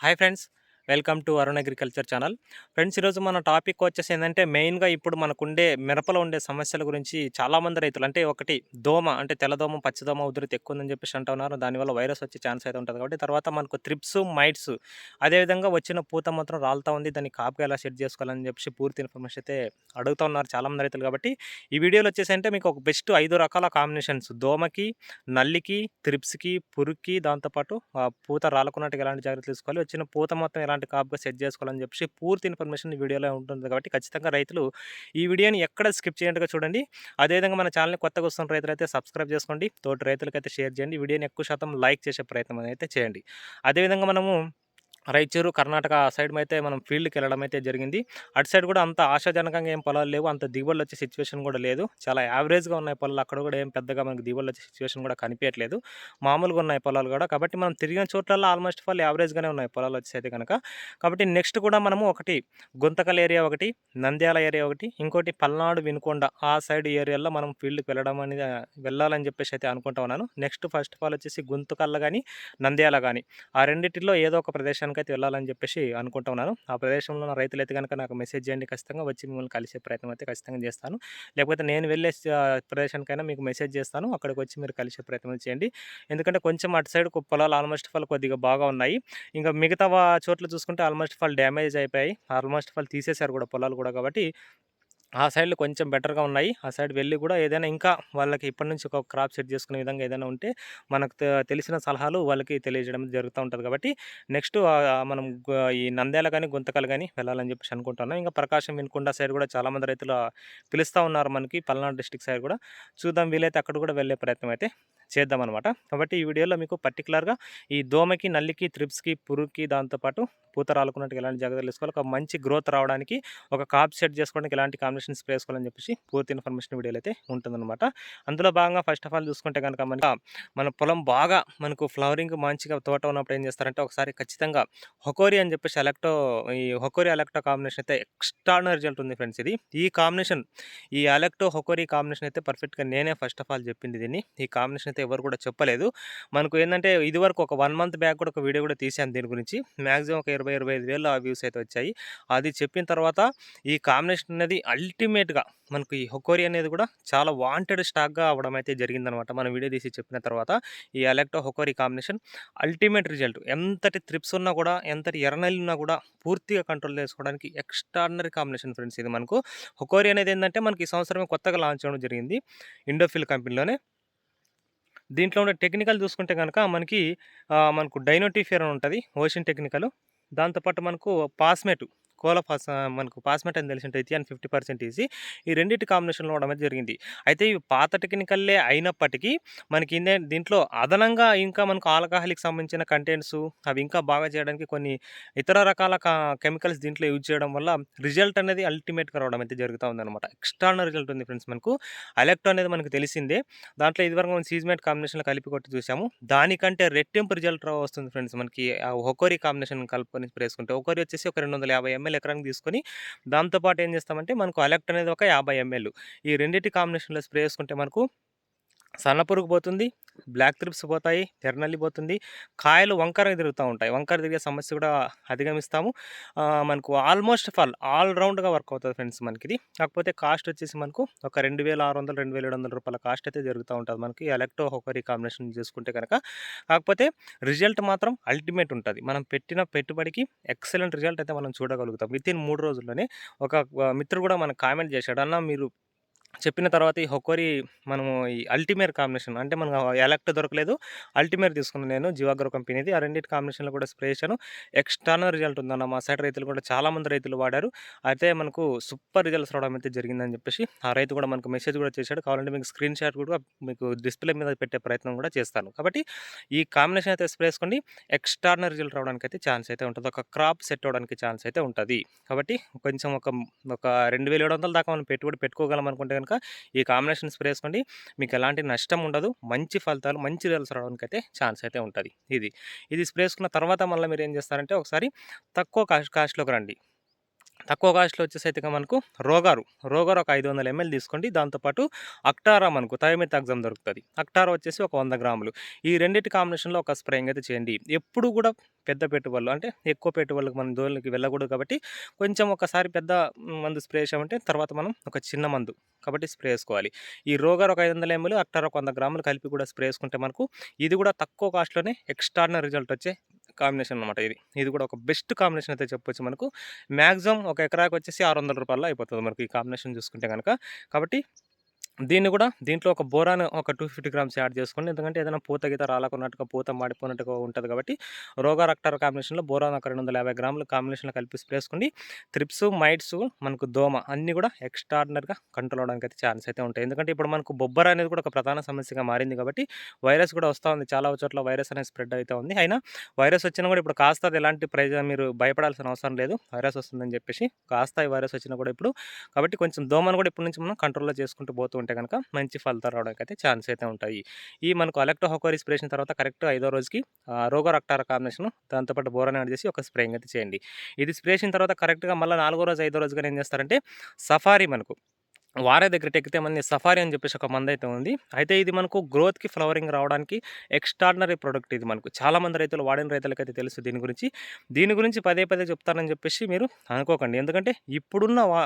Hi friends welcome to Arun agriculture channel. Friends ఈరోజు మన topic వచ్చేసి ఏంటంటే మెయిన్గా ఇప్పుడు మనకుండే మిరపలో ఉండే సమస్యల గురించి చాలామంది రైతులు అంటే ఒకటి దోమ అంటే తెల్లదోమ పచ్చదోమ ఉధృతి ఎక్కువ ఉందని చెప్పేసి అంటున్నారు. దానివల్ల వైరస్ వచ్చే ఛాన్స్ అయితే ఉంటుంది కాబట్టి తర్వాత మనకు త్రిప్స్ మైట్స్ అదేవిధంగా వచ్చిన పూత మాత్రం రాలుతూ ఉంది. దాన్ని కాపుగా ఎలా సెట్ చేసుకోవాలని చెప్పేసి పూర్తి ఇన్ఫర్మేషన్ అయితే అడుగుతూ ఉన్నారు చాలామంది రైతులు కాబట్టి. ఈ వీడియోలో వచ్చేసి అంటే మీకు ఒక బెస్ట్ ఐదు రకాల కాంబినేషన్స్ దోమకి నల్లికి త్రిప్స్కి పురుక్కి దాంతోపాటు ఆ పూత రాలకున్నట్టుగా ఎలాంటి జాగ్రత్తలు తీసుకోవాలి? వచ్చిన పూత మొత్తం ఎలాంటి కాపుగా సెట్ చేసుకోవాలని చెప్పి పూర్తి ఇన్ఫర్మేషన్ వీడియోలో ఉంటుంది. కాబట్టి ఖచ్చితంగా రైతులు ఈ వీడియోని ఎక్కడ స్కిప్ చేయకుండా చూడండి. అదేవిధంగా మన ఛానల్ని కొత్తగా వస్తున్న రైతులు అయితే సబ్స్క్రైబ్ చేసుకోండి. తోటి రైతులకైతే షేర్ చేయండి. వీడియోని ఎక్కువ శాతం లైక్ చేసే ప్రయత్నం అయితే చేయండి. అదేవిధంగా మనము రాయచూరు కర్ణాటక సైడ్ అయితే మనం ఫీల్డ్కి వెళ్ళడం అయితే జరిగింది. అటు సైడ్ కూడా అంత ఆశాజనకంగా ఏం పొలాలు లేవు. అంత దిగుబడులు వచ్చే సిచ్యువేషన్ కూడా లేదు. చాలా యావరేజ్గా ఉన్నాయి పొలాలు. అక్కడ కూడా ఏం పెద్దగా మనకు దిగుబడులు వచ్చే సిచ్యువేషన్ కూడా కనిపించట్లేదు మామూలుగా ఉన్నాయి పొలాలు కూడా. కాబట్టి మనం తిరిగిన చోట్ల ఆల్మోస్ట్ ఫాల్ యావరేజ్గానే ఉన్నాయి పొలాలు వచ్చేది కనుక కాబట్టి నెక్స్ట్ కూడా మనము ఒకటి గుంతకల్ ఏరియా ఒకటి నంద్యాల ఏరియా ఒకటి ఇంకోటి పల్నాడు వినుకొండ ఆ సైడ్ ఏరియాలో మనం ఫీల్డ్కి వెళ్ళడం అనేది వెళ్ళాలని చెప్పేసి అయితే అనుకుంటా ఉన్నాను. నెక్స్ట్ ఫస్ట్ ఆఫ్ ఆల్ వచ్చేసి గుంతకల్ కానీ నంద్యాల కానీ ఆ రెండింటిలో ఏదో ఒక ప్రదేశానికి అయితే వెళ్ళాలని చెప్పేసి అనుకుంటున్నాను ఆ ప్రదేశంలో ఉన్న రైతులు అయితే కనుక నాకు మెసేజ్ చేయండి. ఖచ్చితంగా వచ్చి మిమ్మల్ని కలిసే ప్రయత్నం అయితే ఖచ్చితంగా చేస్తాను. లేకపోతే నేను వెళ్ళే ప్రదేశానికైనా మీకు మెసేజ్ చేస్తాను. అక్కడికి వచ్చి మీరు కలిసే ప్రయత్నం చేయండి. ఎందుకంటే కొంచెం అటు సైడ్ పొలాలు ఆల్మోస్ట్ ఫాల్ కొద్దిగా బాగా ఉన్నాయి. ఇంకా మిగతా చోట్ల చూసుకుంటే ఆల్మోస్ట్ ఫాల్ డ్యామేజ్ అయిపోయాయి. ఆల్మోస్ట్ ఫాల్ తీసేశారు కూడా పొలాలు కూడా కాబట్టి ఆ సైడ్లు కొంచెం బెటర్‌గా ఉన్నాయి. ఆ సైడ్ వెళ్ళి కూడా ఏదైనా ఇంకా వాళ్ళకి ఇప్పటి నుంచి ఒక క్రాప్ సెట్ చేసుకునే విధంగా ఏదైనా ఉంటే మనకు తె తెలిసిన సలహాలు వాళ్ళకి తెలియజేయడం జరుగుతూ ఉంటుంది కాబట్టి నెక్స్ట్ మనం ఈ నంద్యాల కానీ గుంతకలు కానీ వెళ్ళాలని చెప్పేసి అనుకుంటున్నాం. ఇంకా ప్రకాశం, వినుకొండ సైడ్ కూడా చాలామంది రైతులు పిలుస్తా ఉన్నారు మనకి పల్నాడు డిస్ట్రిక్ట్ సైడ్ కూడా. చూద్దాం వీలైతే అక్కడ కూడా వెళ్ళే ప్రయత్నం అయితే చేద్దామనమాట. కాబట్టి ఈ వీడియోలో మీకు పర్టికులర్గా ఈ దోమకి, నల్లికి, త్రిప్స్‌కి, పురుగుకి దాంతో పాటు పూత రాలకున్నట్టుగా ఎలాంటి జాగ్రత్తలు తీసుకోవాలి, ఒక మంచి గ్రోత్ రావడానికి ఒక కాప్ సెట్ చేసుకోవడానికి ఎలాంటి కాంబినేషన్ స్ప్రే చేసుకోవాలని చెప్పేసి పూర్తి ఇన్ఫర్మేషన్ వీడియోలో అయితే ఉంటుందన్నమాట. అందులో భాగంగా ఫస్ట్ ఆఫ్ ఆల్ చూసుకుంటే గనుక మన మన పొలం బాగా మనకు ఫ్లవరింగ్ మంచిగా తోట ఉన్నప్పుడు ఏం చేస్తారంటే ఒకసారి ఖచ్చితంగా హొకోరి అని చెప్పేసి ఎలక్టో ఈ హొకోరి ఎలక్టో కాంబినేషన్ అయితే ఎక్స్ట్రాడినరీ రిజల్ట్ ఉంది ఫ్రెండ్స్ ఇది. ఈ కాంబినేషన్ ఈ అలెక్టో హొకోరి కాంబినేషన్ అయితే పర్ఫెక్ట్‌గా నేనే ఫస్ట్ ఆఫ్ ఆల్ చెప్పింది దీన్ని. ఈ కాంబినేషన్ అయితే ఎవరు కూడా చెప్పలేదు. మనకు ఏంటంటే ఇదివరకు ఒక వన్ మంత్ బ్యాక్ కూడా ఒక వీడియో కూడా తీసాను దీని గురించి. మ్యాక్సిమం ఒక ఇరవై ఇరవై ఐదు వేలు ఆ వ్యూస్ అయితే వచ్చాయి. అది చెప్పిన తర్వాత ఈ కాంబినేషన్ అనేది అల్టిమేట్‌గా మనకు ఈ హొకోరి అనేది కూడా చాలా వాంటెడ్ స్టాక్‌గా అవ్వడం అయితే జరిగిందనమాట. మనం వీడియో తీసి చెప్పిన తర్వాత ఈ Alecto Hokori combination ultimate result. ఎంతటి త్రిప్స్ ఉన్నా కూడా, ఎంతటి ఎర్రనల్లి ఉన్నా కూడా పూర్తిగా కంట్రోల్ చేసుకోవడానికి ఎక్స్ట్రాడినరీ కాంబినేషన్ ఫ్రెండ్స్ ఇది మనకు. హొకోరి అనేది ఏంటంటే మనకి ఈ సంవత్సరమే కొత్తగా లాంచ్ అవ్వడం జరిగింది. ఇండోఫిల్ కంపెనీలోనే. దీంట్లో ఉండే టెక్నికల్ చూసుకుంటే కనుక మనకి మనకు డైనోటిఫియర్ అని ఉంటుంది ఓషన్ టెక్నికల్. దాంతో పాటు మనకు పాస్మేట్ కోలా పాస్ మనకు పాస్మెంట్ అని తెలిసుంటది. Ethion 50% easy. ఈ రెండింటి కాంబినేషన్‌లో ఉండడం అయితే జరిగింది. అయితే ఇవి పాత టెక్నికల్లే అయినప్పటికీ మనకి దీంట్లో అదనంగా ఇంకా మనకు ఆల్కహాలిక్ సంబంధించిన కంటెంట్స్ అవి ఇంకా బాగా చేయడానికి కొన్ని ఇతర రకాల కెమికల్స్ దీంట్లో యూజ్ చేయడం వల్ల రిజల్ట్ అనేది అల్టిమేట్‌గా రావడం అయితే జరుగుతూ ఉందన్నమాట. ఎక్స్ట్రాడినరీ రిజల్ట్ ఉంది ఫ్రెండ్స్ మనకు. అలెక్టో అనేది మనకు తెలిసిందే. దాంట్లో ఇదివరకు మనం సీజ్మేట్ కాంబినేషన్‌లో కలిపి కొట్టి చూసాము. దానికంటే రెట్టింపు రిజల్ట్ రా వస్తుంది ఫ్రెండ్స్ మనకి ఆ కాంబినేషన్ కలుపుకొని స్ప్రే చేసుకుంటే. వచ్చేసి ఒక 250 ఎంఎల్ ఎకరానికి తీసుకొని దాంతో పాటు ఏం చేస్తామంటే మనకు అలెక్ట్ అనేది ఒక 50 ఎంఎల్. ఈ రెండింటి కాంబినేషన్‌లో స్ప్రే చేసుకుంటే మనకు సన్న పురుగు పోతుంది. బ్లాక్ త్రిప్స్ పోతాయి. ఎర్రనల్లి పోతుంది. కాయలు వంకర తిరుగుతూ ఉంటాయి. వంకర తిరిగే సమస్య కూడా అధిగమిస్తాము. మనకు ఆల్మోస్ట్ ఆఫ్ ఆల్ ఆల్ రౌండ్‌గా వర్క్ అవుతుంది ఫ్రెండ్స్ మనకిది. కాకపోతే కాస్ట్ వచ్చేసి మనకు ఒక 2600, 2700 రూపాయల కాస్ట్ అయితే జరుగుతూ ఉంటుంది మనకి ఎలక్ట్రో హోకరీ కాంబినేషన్ చేసుకుంటే కనుక కాకపోతే రిజల్ట్ మాత్రం అల్టిమేట్ ఉంటుంది మనం పెట్టిన పెట్టుబడికి ఎక్సలెంట్ రిజల్ట్ అయితే మనం చూడగలుగుతాం. విత్ ఇన్ మూడు రోజుల్లోనే ఒక మిత్రుడు కూడా మనకు కామెంట్ చేశాడు. అన్న మీరు చెప్పిన తర్వాత ఈ హొకోరి మనము ఈ అల్టిమేట్ కాంబినేషన్ అంటే మనకు ఎలక్ట్ దొరకలేదు. అల్టిమేట్ తీసుకున్నాను నేను జివాగ్రో కంపెనీది. ఆ రెండిటి కాంబినేషన్‌లో కూడా స్ప్రే చేశాను. ఎక్స్టర్నల్ రిజల్ట్ ఉందన్న మా సైడ్ రైతులు కూడా చాలామంది రైతులు వాడారు. అయితే మనకు సూపర్ రిజల్ట్స్ రావడం అయితే జరిగిందని చెప్పేసి ఆ రైతు కూడా మనకు మెసేజ్ కూడా చేశాడు. కావాలంటే మీకు స్క్రీన్ షాట్ కూడా మీకు డిస్‌ప్లే మీద పెట్టే ప్రయత్నం కూడా చేస్తాను. కాబట్టి ఈ కాంబినేషన్ అయితే స్ప్రే చేసుకోండి. ఎక్స్టర్నల్ రిజల్ట్ రావడానికి అయితే ఛాన్స్ అయితే ఉంటుంది ఒక క్రాప్ సెట్ అవ్వడానికి ఛాన్స్ అయితే ఉంటుంది కాబట్టి కొంచెం ఒక ఒక 2700 దాకా మనం పెట్టుబడి పెట్టుకోగలం అనుకుంటే కనుక ఈ కాంబినేషన్ స్ప్రే వేసుకోండి మీకు ఎలాంటి నష్టం ఉండదు. మంచి ఫలితాలు, మంచి రిజల్ట్స్ రావడానికి అయితే ఛాన్స్ అయితే ఉంటుంది ఇది. ఇది స్ప్రే చేసుకున్న తర్వాత మళ్ళీ మీరు ఏం చేస్తారంటే ఒకసారి తక్కువ కాస్ట్ కాస్ట్‌లోకి రండి. తక్కువ కాస్ట్‌లో వచ్చేసైతే మనకు రోగారు, రోగారు ఒక 500 ఎంఎల్ తీసుకోండి. దాంతోపాటు అక్టారా మనకు థయోమిథాక్సమ్ దొరుకుతుంది అక్టారా వచ్చేసి ఒక వంద గ్రాములు. ఈ రెండిటి కాంబినేషన్‌లో ఒక స్ప్రేయింగ్ అయితే చేయండి. ఎప్పుడు కూడా పెద్ద పెట్టుబడులు అంటే ఎక్కువ పెట్టుబడులకు మనం జోలికి వెళ్ళకూడదు కాబట్టి కొంచెం ఒకసారి పెద్ద మందు స్ప్రే చేసామంటే తర్వాత మనం ఒక చిన్న మందు కాబట్టి స్ప్రే వేసుకోవాలి ఈ రోగర్ ఒక 500 ఎంఎల్, అక్టర్ ఒక వంద గ్రాములు కలిపి కూడా స్ప్రే వేసుకుంటే మనకు ఇది కూడా తక్కువ కాస్ట్‌లోనే ఎక్స్ట్రానర్ రిజల్ట్ వచ్చే కాంబినేషన్ అనమాట ఇది. ఇది కూడా ఒక బెస్ట్ కాంబినేషన్ అయితే చెప్పొచ్చు మనకు. మ్యాక్సిమం ఒక ఎకరాకి వచ్చేసి ఆరు వందల రూపాయలు అయిపోతుంది మనకి ఈ కాంబినేషన్ చూసుకుంటే కనుక కాబట్టి దీన్ని కూడా దీంట్లో ఒక బోరాన్ ఒక 250 గ్రామ్స్ యాడ్ చేసుకోండి. ఎందుకంటే ఏదైనా పూత గీత రాలకున్నట్టుగా, పూత మాడిపోయినట్టుగా ఉంటుంది కాబట్టి రోగా రక్టర్ కాంబినేషన్‌లో బోరాన్ ఒక 250 గ్రాములు కాంబినేషన్‌లో కలిపి స్ప్రే త్రిప్స్, మైట్స్ మనకు దోమ అన్నీ కూడా ఎక్స్ట్రాడినరీగా కంట్రోల్ అవ్వడానికి అయితే ఛాన్స్ అయితే ఉంటాయి. ఎందుకంటే ఇప్పుడు మనకు బొబ్బర అనేది కూడా ఒక ప్రధాన సమస్యగా మారింది కాబట్టి వైరస్ కూడా వస్తూ ఉంది. చాలా చోట్ల వైరస్ అనేది స్ప్రెడ్ అవుతూ ఉంది. అయినా వైరస్ వచ్చినా కూడా ఇప్పుడు కాస్త అది ఎలాంటి ప్రైజ్ మీరు భయపడాల్సిన అవసరం లేదు. వైరస్ వస్తుందని చెప్పేసి. కాస్త ఈ వైరస్ వచ్చినా కూడా ఇప్పుడు కాబట్టి కొంచెం దోమను కూడా ఇప్పటి నుంచి మనం కంట్రోల్‌లో చేసుకుంటూ పోతూ చేసుకుంటే కనుక మంచి ఫలితాలు రావడానికి అయితే ఛాన్స్ అయితే ఉంటాయి. ఈ మనకు అలెక్టోహోకోరీ స్ప్రే చేసిన తర్వాత కరెక్ట్ ఐదో రోజుకి ఆహ్, రక్టార కాంబినేషన్ దాంతోపాటు బోరాన్ యాడ్ చేసి ఒక స్ప్రేయింగ్ అయితే చేయండి. ఇది స్ప్రే చేసిన తర్వాత కరెక్ట్‌గా మళ్ళీ నాలుగో రోజు, ఐదో రోజుగా ఏం చేస్తారంటే సఫారీ మనకు వారే దగ్గర టెక్కితే మంది సఫారీ అని చెప్పేసి ఒక మందైతే ఉంది. అయితే ఇది మనకు గ్రోత్‌కి, ఫ్లవరింగ్ రావడానికి ఎక్స్ట్రాడినరీ ప్రొడక్ట్ ఇది మనకు. చాలామంది రైతులు వాడిన రైతులకైతే తెలుసు దీని గురించి. దీని గురించి పదే పదే చెప్తానని చెప్పేసి మీరు అనుకోకండి. ఎందుకంటే ఇప్పుడున్న వా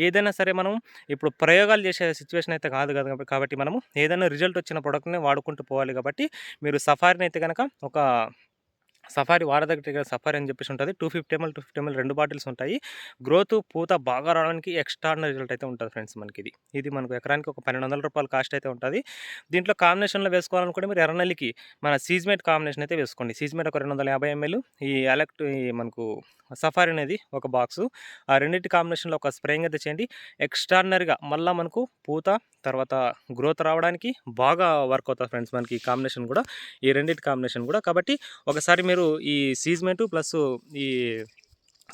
ఏదైనా సరే మనం ఇప్పుడు ప్రయోగాలు చేసే సిచ్యువేషన్ అయితే కాదు కదా! కాబట్టి మనము ఏదైనా రిజల్ట్ వచ్చిన ప్రోడక్ట్ని వాడుకుంటూ పోవాలి కాబట్టి మీరు సఫారీని అయితే కనుక ఒక సఫారీ వార దగ్గర సఫారీ అని చెప్పేసి ఉంటది. 250 ఎంఎల్, 250 ఎంఎల్ రెండు బాటిల్స్ ఉంటాయి. గ్రోత్, పూత బాగా రావడానికి ఎక్స్ట్రార్డినరీ రిజల్ట్ అయితే ఉంటుంది ఫ్రెండ్స్ మనకి ఇది మనకు ఎకరానికి ఒక పన్నెండు వందల రూపాయలు కాస్ట్ అయితే ఉంటుంది దీంట్లో కాంబినేషన్‌లో వేసుకోవాలనుకుంటే మీరు ఎర్రనల్లికి మన సీజ్మేట్ కాంబినేషన్ అయితే వేసుకోండి. సీజ్మేట్ ఒక 250 ఎంఎల్ ఈ ఎలక్ట్ ఈ మనకు సఫారీ అనేది ఒక బాక్సు. ఆ రెండిటి కాంబినేషన్‌లో ఒక స్ప్రేయింగ్ అయితే చేయండి. ఎక్స్ట్రాడినరీగా మళ్ళీ మనకు పూత, తర్వాత గ్రోత్ రావడానికి బాగా వర్క్ అవుతుంది ఫ్రెండ్స్ మనకి ఈ కాంబినేషన్ కూడా. ఈ రెండిటి కాంబినేషన్ కూడా. కాబట్టి ఒకసారి మీరు ఈ సీజ్మెంటు ప్లస్ ఈ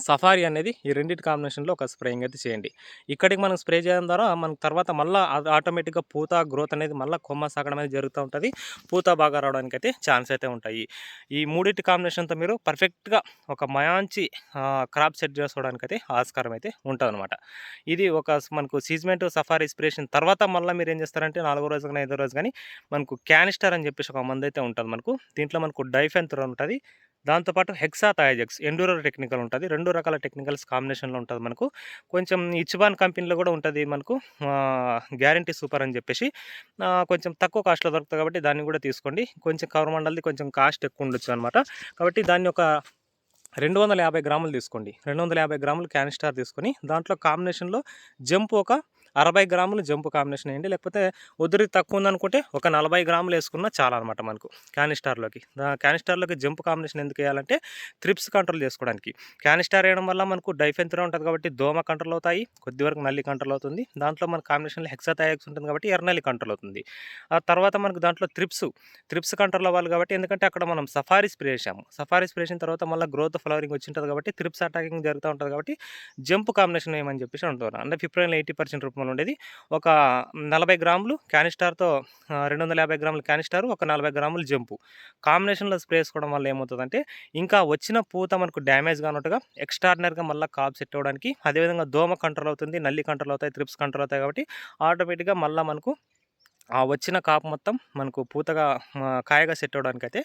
సఫారీ అనేది ఈ రెండిటి కాంబినేషన్‌లో ఒక స్ప్రేయింగ్ అయితే చేయండి. ఇక్కడికి మనం స్ప్రే చేయడం ద్వారా మనకు తర్వాత మళ్ళీ ఆటోమేటిక్‌గా పూత, గ్రోత్ అనేది మళ్ళీ కొమ్మ సాగడం అనేది జరుగుతూ ఉంటుంది పూత బాగా రావడానికైతే ఛాన్స్ అయితే ఉంటాయి. ఈ మూడింటి కాంబినేషన్‌తో మీరు పర్ఫెక్ట్‌గా ఒక మంచి క్రాప్ సెట్ చేసుకోవడానికైతే ఆస్కారం అయితే ఉంటదనమాట. ఇది ఒక మనకు సీజ్మెంట్ సఫారీ స్ప్రేషన్ తర్వాత మళ్ళీ మీరు ఏం చేస్తారంటే నాలుగో రోజు కానీ ఐదో రోజు కానీ మనకు క్యానిస్టర్ అని చెప్పేసి ఒక మందైతే ఉంటుంది మనకు. దీంట్లో మనకు డైఫెంత్ ఉంటుంది దాంతో పాటు హెక్సాథయాజెక్స్ ఎండూరో టెక్నికల్ ఉంటుంది రెండు రకాల టెక్నికల్స్ కాంబినేషన్‌లో ఉంటుంది మనకు. కొంచెం ఇచ్బాన్ కంపెనీలో కూడా ఉంటుంది మనకు. గ్యారంటీ సూపర్ అని చెప్పేసి కొంచెం తక్కువ కాస్ట్‌లో దొరుకుతుంది కాబట్టి దాన్ని కూడా తీసుకోండి. కొంచెం కవర్మండల్ది కొంచెం కాస్ట్ ఎక్కువ ఉండొచ్చు అనమాట. కాబట్టి దాన్ని ఒక 250 గ్రాములు తీసుకోండి. 250 గ్రాములు క్యానిస్టర్ తీసుకొని దాంట్లో కాంబినేషన్‌లో జంప్ ఒక 60 గ్రాములు జంప్ కాంబినేషన్ వేయండి లేకపోతే ఉదిరి తక్కువ ఉందనుకుంటే ఒక 40 గ్రాములు ఏసుకున్నా చాలనమాట మనకు క్యానిస్టార్లోకి క్యానిస్టార్లోకి జంపు జంప్ కాంబినేషన్ ఎందుకేయాలంటే త్రిప్స్ కంట్రోల్ చేసుకోవడానికి. క్యానిస్టార్ వేయడం వల్ల మనకు డైఫెన్థ్రాన్ ఉంటుంది కాబట్టి దోమ కంట్రోల్ అవుతాయి. కొద్ది వరకు నల్లి కంట్రోల్ అవుతుంది. దాంట్లో మన కాంబినేషన్‌లో హెక్సాథయాక్స్ ఉంటుంది కాబట్టి ఎర్రనల్లి కంట్రోల్ అవుతుంది. ఆ తర్వాత మనకు దాంట్లో త్రిప్స్, త్రిప్స్ కంట్రోల్ అవ్వాలి కాబట్టి ఎందుకంటే అక్కడ మనం సఫారీ స్ప్రే చేసాము సఫారీ స్ప్రే చేసిన తర్వాత మళ్ళీ గ్రోత్, ఫ్లవరింగ్ వచ్చింటుంది కాబట్టి త్రిప్స్ అటాకింగ్ జరుగుతూ ఉంటుంది కాబట్టి జంప్ కాంబినేషన్ ఏమని చెప్పేసి అంటున్నారు. అంటే ఫిప్రోనిల్ 80% రూపంలో ఉండేది. ఒక 40 గ్రాములు క్యానిస్టర్‌తో ఆహ్, 250 గ్రాముల క్యానిస్టార్ ఒక 40 గ్రాములు జంపు. కాంబినేషన్‌లో స్ప్రే వేసుకోవడం వల్ల ఏమవుతుందంటే ఇంకా వచ్చిన పూత మనకు డ్యామేజ్ కానట్టుగా ఎక్స్ట్రాడినరీగా మళ్ళీ కాప్ సెట్ అవ్వడానికి అదేవిధంగా దోమ కంట్రోల్ అవుతుంది. నల్లి కంట్రోల్ అవుతాయి. త్రిప్స్ కంట్రోల్ అవుతాయి కాబట్టి ఆటోమేటిక్‌గా మళ్ళీ మనకు ఆ వచ్చిన కాపు మొత్తం మనకు పూతగా కాయగా సెట్ అవ్వడానికైతే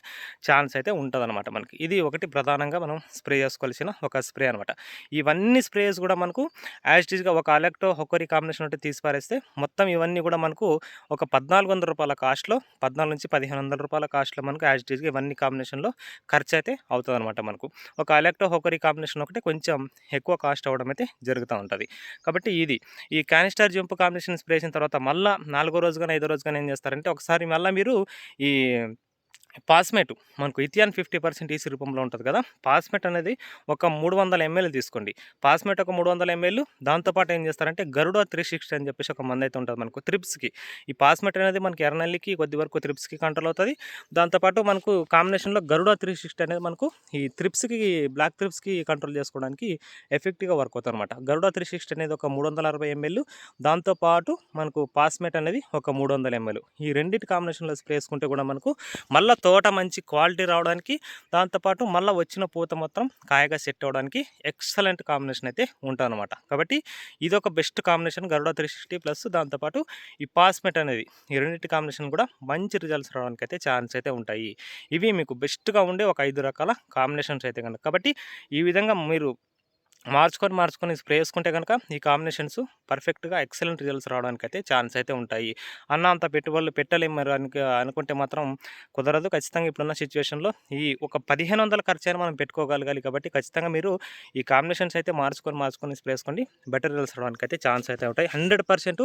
ఛాన్స్ అయితే ఉంటుందన్నమాట మనకి. ఇది ఒకటి ప్రధానంగా మనం స్ప్రే చేసుకోవాల్సిన ఒక స్ప్రే అనమాట. ఇవన్నీ స్ప్రేస్ కూడా మనకు యాజ్టీజ్గా ఒక అలెక్టో, హోకోరి కాంబినేషన్ ఉంటే తీసిపారేస్తే మొత్తం ఇవన్నీ కూడా మనకు ఒక పద్నాలుగు వందల రూపాయల కాస్ట్‌లో 14-1500 కాస్ట్‌లో మనకు యాజ్టీజ్గా ఇవన్నీ కాంబినేషన్‌లో ఖర్చయితే అవుతుందన్నమాట మనకు. ఒక అలెక్టో, హోకోరి కాంబినేషన్ ఒకటి కొంచెం ఎక్కువ కాస్ట్ అవ్వడం అయితే జరుగుతూ ఉంటుంది కాబట్టి ఇది. ఈ క్యానిస్టర్ జంప్ కాంబినేషన్ స్ప్రే చేసిన తర్వాత మళ్ళీ నాలుగో రోజు కానీ ఐదో రోజు కానీ ఏం చేస్తారంటే ఒకసారి మళ్ళీ మీరు ఈ పాస్మేట్ మనకు ఇథియాన్ 50% ఈసీ రూపంలో ఉంటుంది కదా! పాస్మేట్ అనేది ఒక 300 ఎంఎల్ తీసుకోండి. పాస్మేట్ ఒక 300 ఎంఎల్ దాంతో పాటు ఏం చేస్తారంటే గరుడ 360 అని చెప్పేసి ఒక మందైతే ఉంటుంది మనకు త్రిప్స్‌కి. ఈ పాస్మేట్ అనేది మనకి ఎర్రనల్లికి కొద్ది వరకు త్రిప్స్‌కి కంట్రోల్ అవుతుంది దాంతో పాటు మనకు కాంబినేషన్‌లో గరుడ 360 అనేది మనకు ఈ త్రిప్స్‌కి బ్లాక్ త్రిప్స్‌కి కంట్రోల్ చేసుకోవడానికి ఎఫెక్టివ్‌గా వర్క్ అవుతదనమాట. గరుడ 360 అనేది ఒక 360 ఎంఎల్ దాంతోపాటు మనకు పాస్మేట్ అనేది ఒక 300 ఎంఎల్. ఈ రెండింటి కాంబినేషన్‌లో స్ప్రే చేసుకుంటే కూడా మనకు మళ్ళీ తోట మంచి క్వాలిటీ రావడానికి దాంతోపాటు మళ్ళీ వచ్చిన పూత మొత్తం కాయగా సెట్ అవ్వడానికి ఎక్సలెంట్ కాంబినేషన్ అయితే ఉంటుందన్నమాట. కాబట్టి ఇది ఒక best combination Garuda three sixty plus దాంతోపాటు ఈ పాస్మెట్ అనేది ఈ రెండింటి కాంబినేషన్ కూడా మంచి రిజల్ట్స్ రావడానికి అయితే ఛాన్స్ అయితే ఉంటాయి. ఇవి మీకు బెస్ట్గా ఉండే ఒక ఐదు రకాల కాంబినేషన్స్ అయితే కనుక కాబట్టి ఈ విధంగా మీరు మార్చుకొని మార్చుకొని స్ప్రే చేసుకుంటే కనుక ఈ కాంబినేషన్స్ పర్ఫెక్ట్గా ఎక్సలెంట్ రిజల్ట్స్ రావడానికి అయితే ఛాన్స్ అయితే ఉంటాయి. అన్న అంత పెట్టుబడులు పెట్టలేము మరి అని అనుకుంటే మాత్రం కుదరదు. ఖచ్చితంగా ఇప్పుడున్న సిచ్యువేషన్లో ఈ ఒక పదిహేను వందల ఖర్చు అయినా మనం పెట్టుకోగలగాలి కాబట్టి ఖచ్చితంగా మీరు ఈ కాంబినేషన్స్ అయితే మార్చుకొని మార్చుకొని స్ప్రే చేసుకోండి. బెటర్ రిజల్ట్స్ రావడానికి అయితే ఛాన్స్ అయితే ఉంటాయి. హండ్రెడ్ పర్సెంట్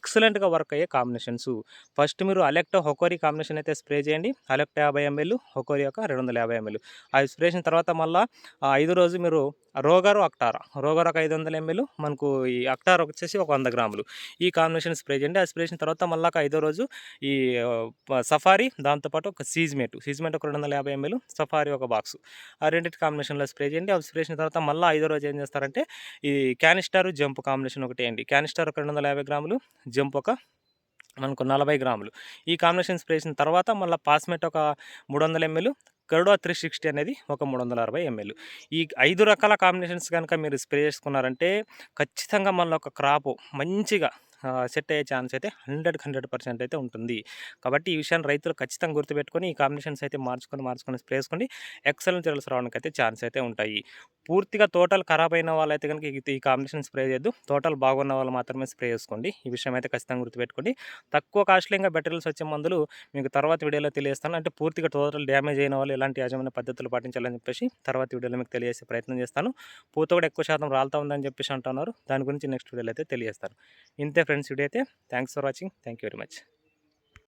ఎక్సలెంట్గా వర్క్ అయ్యే కాంబినేషన్స్. ఫస్ట్ మీరు అలెక్టో హొకోరీ కాంబినేషన్ అయితే స్ప్రే చేయండి. అలెక్టో యాభై ఎంఎల్ హొకోరీ యొక్క రెండు వందల యాభై ఎంఎల్. ఆ స్ప్రే చేసిన తర్వాత మళ్ళీ ఐదు రోజు మీరు రోగారు అక్టారా? రోగారు ఒక ఐదు వందల ఎంఎల్ మనకు ఈ అక్టార్ వచ్చేసి ఒక వంద గ్రాములు. ఈ కాంబినేషన్ స్ప్రే చేయండి. ఆ స్ప్రే చేసిన తర్వాత మళ్ళీ ఐదో రోజు ఈ సఫారీ దాంతోపాటు ఒక సీజ్మేట్. సీజ్మేట్ ఒక రెండు వందల యాభై ఎంఎల్ సఫారీ ఒక బాక్స్. ఆ రెండింటి కాంబినేషన్లో స్ప్రే చేయండి. అవి స్ప్రే చేసిన తర్వాత మళ్ళీ ఐదో రోజు ఏం చేస్తారంటే ఈ క్యానిస్టారు జంప్ కాంబినేషన్ ఒకటి వేయండి. క్యానిస్టార్ ఒక రెండు వందల యాభై గ్రాములు జంప్ ఒక మనకు నలభై గ్రాములు. ఈ కాంబినేషన్ స్ప్రే చేసిన తర్వాత మళ్ళీ పాస్మెట్ ఒక మూడు వందల ఎంఎల్ గరుడ త్రీ సిక్స్టీ అనేది ఒక మూడు వందల అరవై ఎంఎల్. ఈ ఐదు రకాల కాంబినేషన్స్ కనుక మీరు స్ప్రే చేసుకున్నారంటే ఖచ్చితంగా మళ్ళీ ఒక క్రాపు మంచిగా సెట్ అయ్యే ఛాన్స్ అయితే హండ్రెడ్ హండ్రెడ్ పర్సెంట్ అయితే ఉంటుంది. కాబట్టి ఈ విషయాన్ని రైతులు ఖచ్చితంగా గుర్తుపెట్టుకొని ఈ కాంబినేషన్స్ అయితే మార్చుకొని మార్చుకొని స్ప్రే చేసుకొని ఎక్సలెంట్ రిజల్ట్స్ రావడానికి అయితే ఛాన్స్ అయితే ఉంటాయి. పూర్తిగా తోటలు ఖరాబ్ అయిన వాళ్ళైతే కనుక ఈ కాంబినేషన్ స్ప్రే చేయొద్దు. తోటలు బాగున్న వాళ్ళు మాత్రమే స్ప్రే చేసుకోండి. ఈ విషయం అయితే ఖచ్చితంగా గుర్తుపెట్టుకోండి. తక్కువ కాస్ట్లీ ఇంకా బెటర్స్ వచ్చే మందులు మీకు తర్వాత వీడియోలో తెలియస్తాను అంటే పూర్తిగా టోటల్ డ్యామేజ్ అయిన వాళ్ళు ఎలాంటి యాజమాన్య పద్ధతులు పాటించాలని చెప్పేసి తర్వాత వీడియోలో మీకు తెలియజేసే ప్రయత్నం చేస్తాను. పూత కూడా ఎక్కువ శాతం రాలుతా ఉందని చెప్పేసి అంటున్నారు. దాని గురించి నెక్స్ట్ వీడియోలో అయితే తెలియజేస్తాను. ఇంతే ఫ్రెండ్స్ వీడియో అయితే. Thanks for watching thank you very much